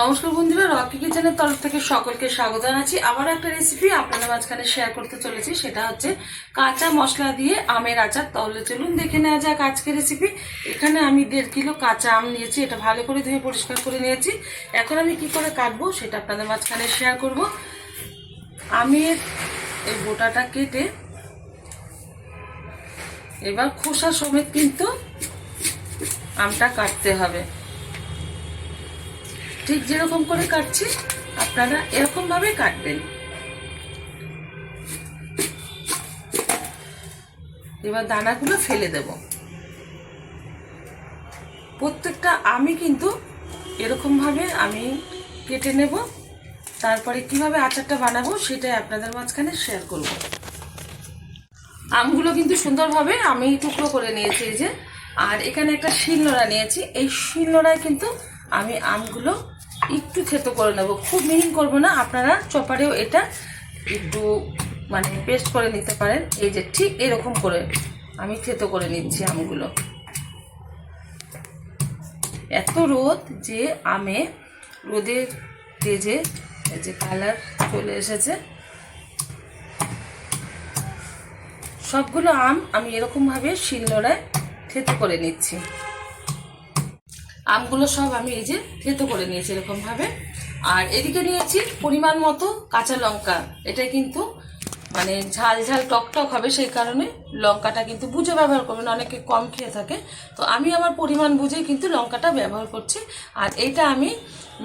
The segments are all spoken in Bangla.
নমস্কার বন্ধুরা, রকি কিচেনের তরফ থেকে সকলকে স্বাগত জানাচ্ছি। আবার একটা রেসিপি আপনাদের মাঝখানে শেয়ার করতে চলেছি, সেটা হচ্ছে কাঁচা মশলা দিয়ে আমের আচার। তাহলে চলুন দেখে নেওয়া যাক আজকের রেসিপি এখানে আমি দেড় কিলো কাঁচা আম নিয়েছি, এটা ভালো করে ধুয়ে পরিষ্কার করে নিয়েছি। এখন আমি কি করে কাটবো, সেটা আপনাদের মাঝখানে শেয়ার করব। আমের এই গোটাটা কেটে এবার খোসা সমেত কিন্তু আমটা কাটতে হবে। ঠিক যেরকম করে কাটছি, আপনারা এরকম ভাবে কাটবেন। এবার দানাগুলো ফেলে দেব। প্রত্যেকটা আমি কিন্তু এরকম ভাবে আমি কেটে নেব। তারপরে কীভাবে আচারটা বানাবো সেটাই আপনাদের মাঝখানে শেয়ার করব। আমগুলো কিন্তু সুন্দরভাবে আমি টুকরো করে নিয়েছি এই যে। আর এখানে একটা শিলনোড়া নিয়েছি। এই শিলনোড়ায় কিন্তু আমি আমগুলো একটু থেতো করে নেব। খুব মিহিন করব না, আপনারা চপারেও এটা একটু মানে পেস্ট করে নিতে পারেন। এই যে ঠিক এরকম করে আমি থেতো করে নিচ্ছি আমগুলো। এত রোদ যে আমে রোদের তেজে যে কালার চলে এসেছে। সবগুলো আম আমি এরকমভাবে শিলনোড়ায় থেতো করে নিচ্ছি। আমগুলো সব আমি এই যে থেতো করে নিয়েছি এরকমভাবে। আর এদিকে নিয়েছি পরিমাণ মতো কাঁচা লঙ্কা। এটা কিন্তু মানে ঝাল ঝাল টক টক হবে সেই কারণে লঙ্কাটা কিন্তু বুঝে ব্যবহার করবেন, অনেকে কম খেয়ে থাকে। তো আমি আমার পরিমাণ বুঝেই কিন্তু লঙ্কাটা ব্যবহার করছি। আর এইটা আমি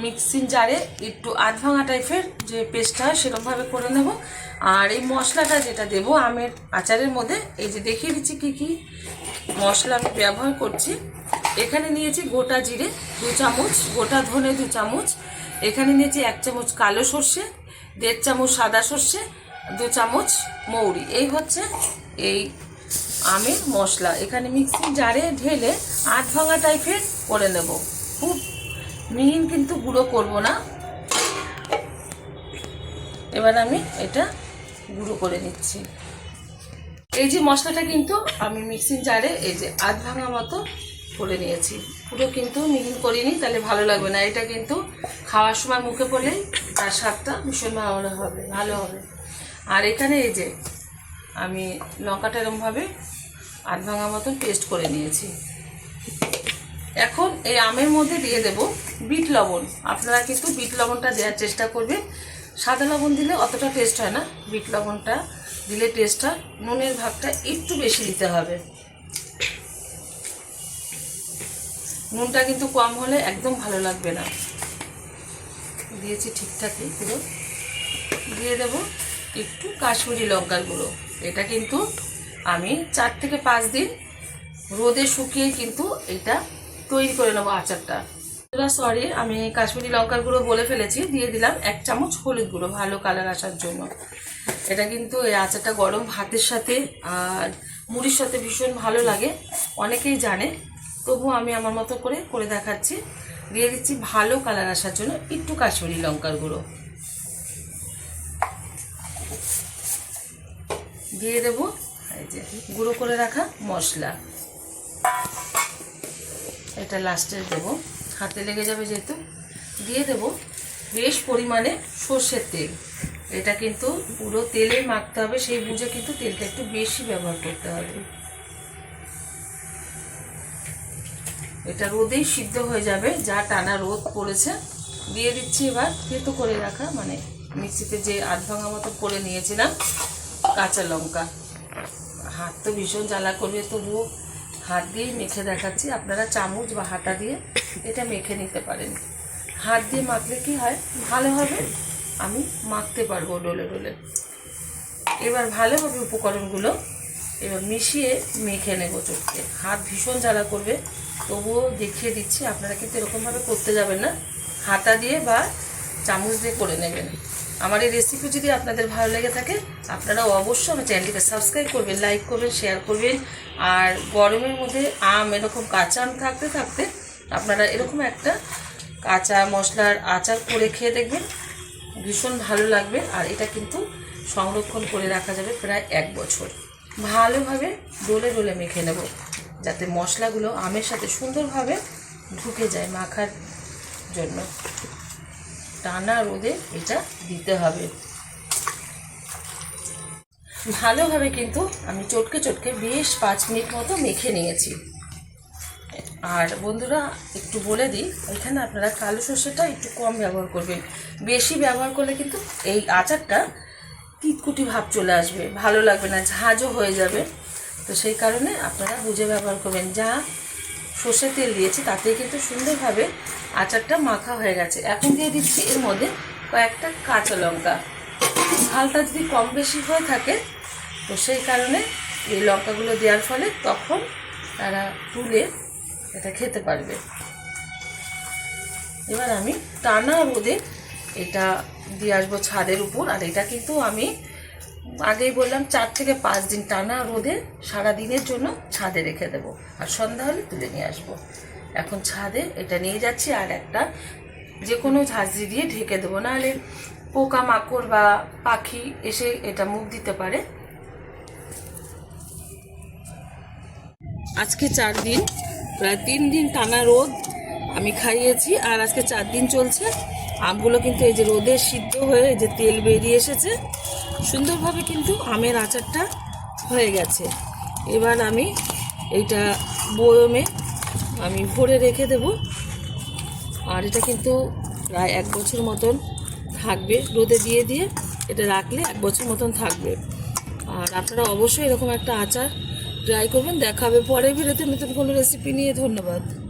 মিক্সিং জারে একটু আধ ভাঙা টাইপের যে পেস্টটা হয় সেরকমভাবে করে নেব। আর এই মশলাটা যেটা দেব আমের আচারের মধ্যে, এই যে দেখিয়ে দিচ্ছি কী কী মশলা আমি ব্যবহার করছি। এখানে নিয়েছি গোটা জিরে দু চামচ, গোটা ধনে দু চামচ। এখানে নিয়েছি এক চামচ কালো সর্ষে, দেড় চামচ সাদা সর্ষে, দু চামচ মৌরি। এই হচ্ছে এই আমের মশলা। এখানে মিক্সি জারে ঢেলে আধ ভাঙা টাইপের করে নেব। খুব মিহিন কিন্তু গুঁড়ো করব না। এবার আমি এটা গুঁড়ো করে নিচ্ছি। এই যে মশলাটা কিন্তু আমি মিক্সিং জারে এই যে আধ ভাঙা মতো করে নিয়েছি। পুরো কিন্তু মিহিন করিনি, তাহলে ভালো লাগবে না। এটা কিন্তু খাওয়ার সময় মুখে পড়লে তার স্বাদটা ভীষণ ভালো হবে ভালো হবে। আর এখানে এই যে আমি লঙ্কাটা এরমভাবে আধ ভাঙা মতন পেস্ট করে নিয়েছি। এখন এই আমের মধ্যে দিয়ে দেব বিট লবণ। আপনারা কিন্তু বিট লবণটা দেওয়ার চেষ্টা করবেন। সাদা লবণ দিলে অতটা টেস্ট হয় না। বিট লবণটা দিলে টেস্টটা নুনের ভাগটা একটু বেশি দিতে হবে। নুনটা কিন্তু কম হলে একদম ভালো লাগবে না। দিয়েছি ঠিকঠাকই পুরো। দিয়ে দেবো একটু কাশ্মীরি লঙ্কার গুঁড়ো। এটা কিন্তু আমি চার থেকে পাঁচ দিন রোদে শুকিয়ে কিন্তু এটা তৈরি করে নেব আচারটা। সরি আমি কাশ্মীরি লঙ্কার গুঁড়ো বলে ফেলেছি। দিয়ে দিলাম এক চামচ হলুদ গুঁড়ো ভালো কালার আসার জন্য। এটা কিন্তু এই আচারটা গরম ভাতের সাথে আর মুড়ির সাথে ভীষণ ভালো লাগে। অনেকেই জানে তবু আমি আমার মতো করে করে দেখাচ্ছি। দিয়ে দিচ্ছি ভালো কালার আসার জন্য একটু কাশ্মীরি লঙ্কার গুঁড়ো। দিয়ে দেব এই যে গুঁড়ো করে রাখা মশলা। এটা লাস্টে দেব। হাতে লেগে যাবে যেহেতু। দিয়ে দেব বেশ পরিমাণে সর্ষের তেল। এটা কিন্তু পুরো তেলে মাখতে হবে, সেই বুঝে কিন্তু তেলটা একটু বেশি ব্যবহার করতে হবে। এটা রোদেই সিদ্ধ হয়ে যাবে, যা টানা রোদ পড়েছে। দিয়ে দিচ্ছি এবার থেতো করে রাখা মানে মিক্সিতে যে আধ ভাঙা মতো করে নিয়েছিলাম, কাঁচা লঙ্কা। হাত তো ভীষণ জ্বালা করবে, তবুও হাত দিয়েই মেখে দেখাচ্ছি। আপনারা চামচ বা হাতা দিয়ে এটা মেখে নিতে পারেন। হাত দিয়ে মাখলে কি হয়? ভালো হবে। আমি মাখতে পারব ডোলে ডোলে। এবার ভালোভাবে উপকরণগুলো এবার মিশিয়ে মেখে নেব চোখকে। হাত ভীষণ জ্বালা করবে, তবুও দেখিয়ে দিচ্ছি, আপনারা কিন্তু এরকমভাবে করতে যাবেন না। হাতা দিয়ে বা চামচ দিয়ে করে নেবেন। আমার এই রেসিপি যদি আপনাদের ভালো লেগে থাকে আপনারা অবশ্যই আমার চ্যানেলটিকে সাবস্ক্রাইব করবেন লাইক করবেন শেয়ার করবেন। আর গরমের মধ্যে আম এরকম কাঁচা আম থাকতে থাকতে আপনারা এরকম একটা কাঁচা মশলার আচার করে খেয়ে দেখবেন, ভীষণ ভালো লাগবে। আর এটা কিন্তু সংরক্ষণ করে রাখা যাবে প্রায় এক বছর। ভালোভাবে ডোলে ডোলে মেখে নেব, যাতে মশলাগুলো আমের সাথে সুন্দরভাবে ঢুকে যায় মাখার জন্য। টানা রোদে এটা দিতে হবে। ভালোভাবে কিন্তু আমি চটকে চটকে বেশ পাঁচ মিনিট মতো মেখে নিয়েছি। আর বন্ধুরা, একটু বলে দিই, এখানে আপনারা কালো সর্ষেটা একটু কম ব্যবহার করবেন। বেশি ব্যবহার করলে কিন্তু এই আচারটা তিতকুটি ভাব চলে আসবে। ভালো লাগবে না ঝাঁঝও হয়ে যাবে। তো সেই কারণে আপনারা বুঝে ব্যবহার করবেন। যা সর্ষে তেল দিয়েছি তাতেই কিন্তু সুন্দরভাবে আচারটা মাখা হয়ে গেছে। এখন দিয়ে দিচ্ছি এর মধ্যে কয়েকটা কাঁচা লঙ্কা। ঝালটা যদি কম বেশি হয়ে থাকে, তো সেই কারণে এই লঙ্কাগুলো দেওয়ার ফলে তখন তারা তুলে এটা খেতে পারবে। এবার আমি টানা রোদে এটা দিয়ে আসব ছাদের উপর। আর এটা কিন্তু আমি আগেই বললাম, চার থেকে পাঁচ দিন টানা রোদে সারা দিনের জন্য ছাদে রেখে দেবো। আর সন্ধ্যা হলে তুলে নিয়ে আসব। এখন ছাদে এটা নিয়ে যাচ্ছি, আর একটা যে কোনো ঝাঁঝরি দিয়ে ঢেকে দেবো। নাহলে পোকা মাকড় বা পাখি এসে এটা মুখ দিতে পারে। আজকে চার দিন, প্রায় তিন দিন টানা রোদ আমি খাইয়েছি, আর আজকে চার দিন চলছে আমগুলো কিন্তু এই যে রোদে সিদ্ধ হয়ে যে তেল বেরিয়ে এসেছে। সুন্দরভাবে কিন্তু আমের আচারটা হয়ে গেছে। এবার আমি এইটা বয়মে আমি ভরে রেখে দেব। আর এটা কিন্তু প্রায় এক বছর মতন থাকবে রোদে দিয়ে দিয়ে। এটা রাখলে এক বছর মতন থাকবে। আর আপনারা অবশ্যই এরকম একটা আচার ট্রাই করবেন। দেখাবে পরের ভিডিওতে। নতুন কোনো রেসিপি নিয়ে। ধন্যবাদ।